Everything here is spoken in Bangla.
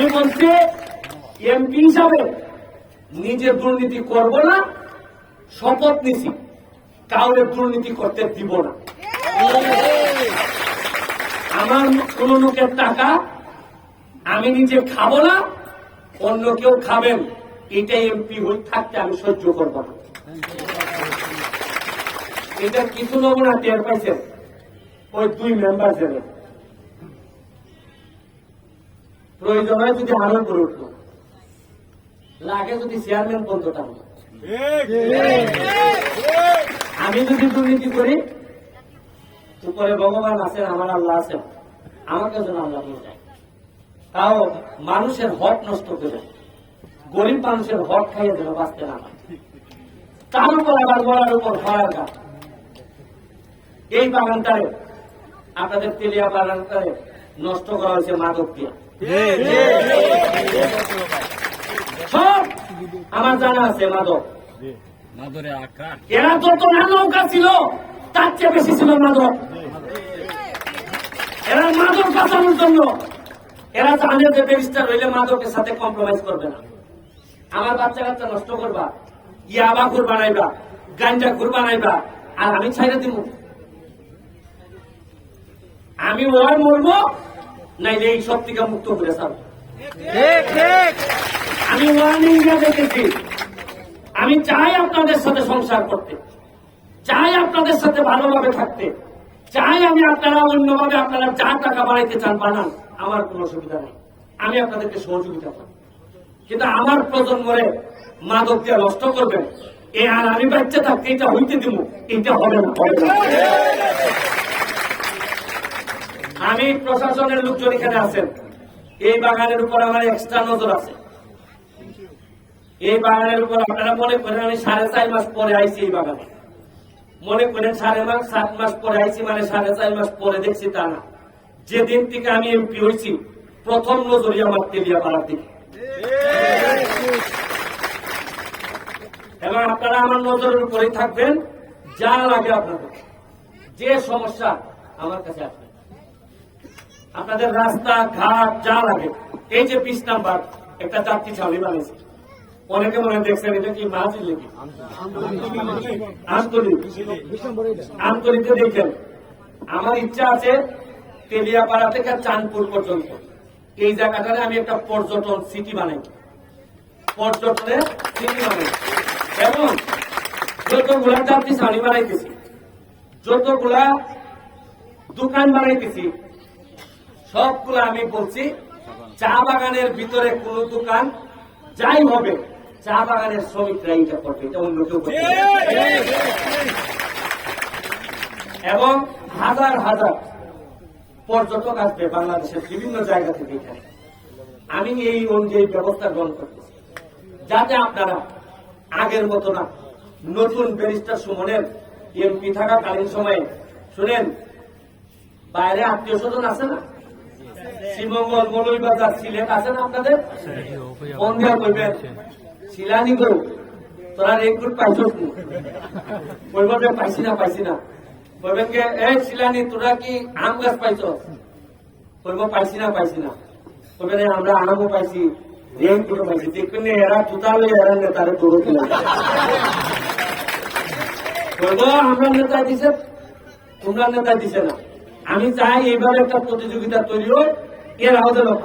আমি বলছি এমপি হিসাবে নিজে দুর্নীতি করব না, শপথ নিছি। কাউরে দুর্নীতি করতে দিব না। আমার কোন লোকের টাকা আমি নিজে খাব না, অন্য কেউ খাবেন। এটাই এমপি হই থাকতে আমি সহ্য করব না। এটা কিছু লোক না টের পাইছেন? ওই দুই মেম্বার জেলে প্রয়োজন হয় যদি আরও করে উঠল। লাগে যদি চেয়ারম্যান পর্যন্ত হতো। আমি যদি দুর্নীতি করি, উপরে ভগবান আছেন, আমার আল্লাহ আছেন। আমাকে যেন আল্লাহ নিয়ে যায়। তাও মানুষের হক নষ্ট করে, গরিব মানুষের হক খাইয়ে যেন বাঁচতে না তার উপর আবার গলার উপর ভয়ার গাছ। এই বাগানটারে আপনাদের তেলিয়া বাগানটারে নষ্ট করা হয়েছে মাদক দিয়ে। সব আমার জানা আছে মাদক। এরা যত না নৌকা ছিল তার চেয়ে বেশি ছিল মাদক। এরা মাদক বাঁচানোর জন্য। এরা জানে যে ব্যারিস্টার হইলে মাদকের সাথে কম্প্রোমাইজ করবে না। আমার বাচ্চা কাচ্চা নষ্ট করবা ইয়াবা খুর বানাইবা গাঞ্জা খুর বানাইবা আর আমি ছাইরে দিব আমি ওয়ার মরবো নাইলে এই সব থেকে মুক্ত করে ছাড়বো আমি ওয়ার্নিং দেখেছি। আমি চাই আপনাদের সাথে সংসার করতে। চাই আপনাদের সাথে ভালোভাবে থাকতে। চাই আমি আপনারা অন্যভাবে আপনারা যা টাকা বাড়াইতে চান বানান আমার কোনো অসুবিধা নেই। আমি আপনাদেরকে সহযোগিতা করি। কিন্তু আমার প্রজন্মরে মাদক দিয়ে নষ্ট করবেন এ আর আমি বাচ্চা থাকতে এটা হইতে দিব এটা হবে না। হবে না আমি প্রশাসনের লোকজন এখানে আছেন। এই বাগানের উপর আমার এক্সট্রা নজর আছে। এই বাগানের উপর আপনারা মনে করেন আমি সাড়ে চার মাস পরে আইছি এই বাগানে। মনে করেন সাড়ে মাস, সাত মাস পরে আইছি মানে সাড়ে চার মাস পরে দেখছি তা না। যেদিন থেকে আমি এমপি হয়েছি প্রথম নজরই আমার তেলিয়া পাড়ার দিকে। এবং আপনারা আমার নজরের উপরেই থাকবেন, যা লাগে আপনাদের। যে সমস্যা আমার কাছে আসবে। আপনাদের রাস্তা, ঘাট, যা লাগে। এই যে পিস নাম্বার, একটা যাত্রী ছাউনি বানিয়েছে। অনেকে মনে দেখছেন, এটা কি মাছ লেগে আন্তরিক। আন্তরিকে দেখেন। আমার ইচ্ছা আছে, তেলিয়াপাড়া থেকে চাঁদপুর পর্যন্ত। এই জায়গাটারে আমি একটা পর্যটন সিটি বানাই। পর্যটনের সিটি বানাই। এবং যতগুলা যাত্রী ছাউনি বানাইতেছি, যতগুলা দোকান বানাইতেছি সবগুলো আমি বলছি চা বাগানের ভিতরে কোন দোকান যাই হবে চা বাগানের শ্রমিকরা এটা করবে এটা অন্য কেউ করবে এবং হাজার হাজার পর্যটক আসবে বাংলাদেশের বিভিন্ন জায়গা থেকে এখানে। আমি এই অনুযায়ী ব্যবস্থা গ্রহণ করতেছি। যাতে আপনারা আগের মতো না নতুন ব্যারিস্টার সুমনের এমপি থাকাকালীন সময়ে শুনেন বাইরে আত্মীয় স্বজন আছে না? শ্রীমঙ্গল মৌলভীবাজার সিলেট আছে না আপনাদের? ফোন দেওয়া শিলানি গো তোরা রেকর্ড নি? কইববে পাইছি না পাইছি না। কইবেন কে এ শিলানি তোরা কি আম গাছ পাইছস? কইব পাইছি না পাইছি না। কইবেন আমরা আমও পাইছি রেকর্ড পাইছি। দেখবেন এরা তুতালে এরা নেতারে তোর কিনা কইব আমরা নেতা দিছে, তোমরা নেতা দিছে না। আমি চাই এইবার একটা প্রতিযোগিতা তৈরি হোক। এর আহত লোক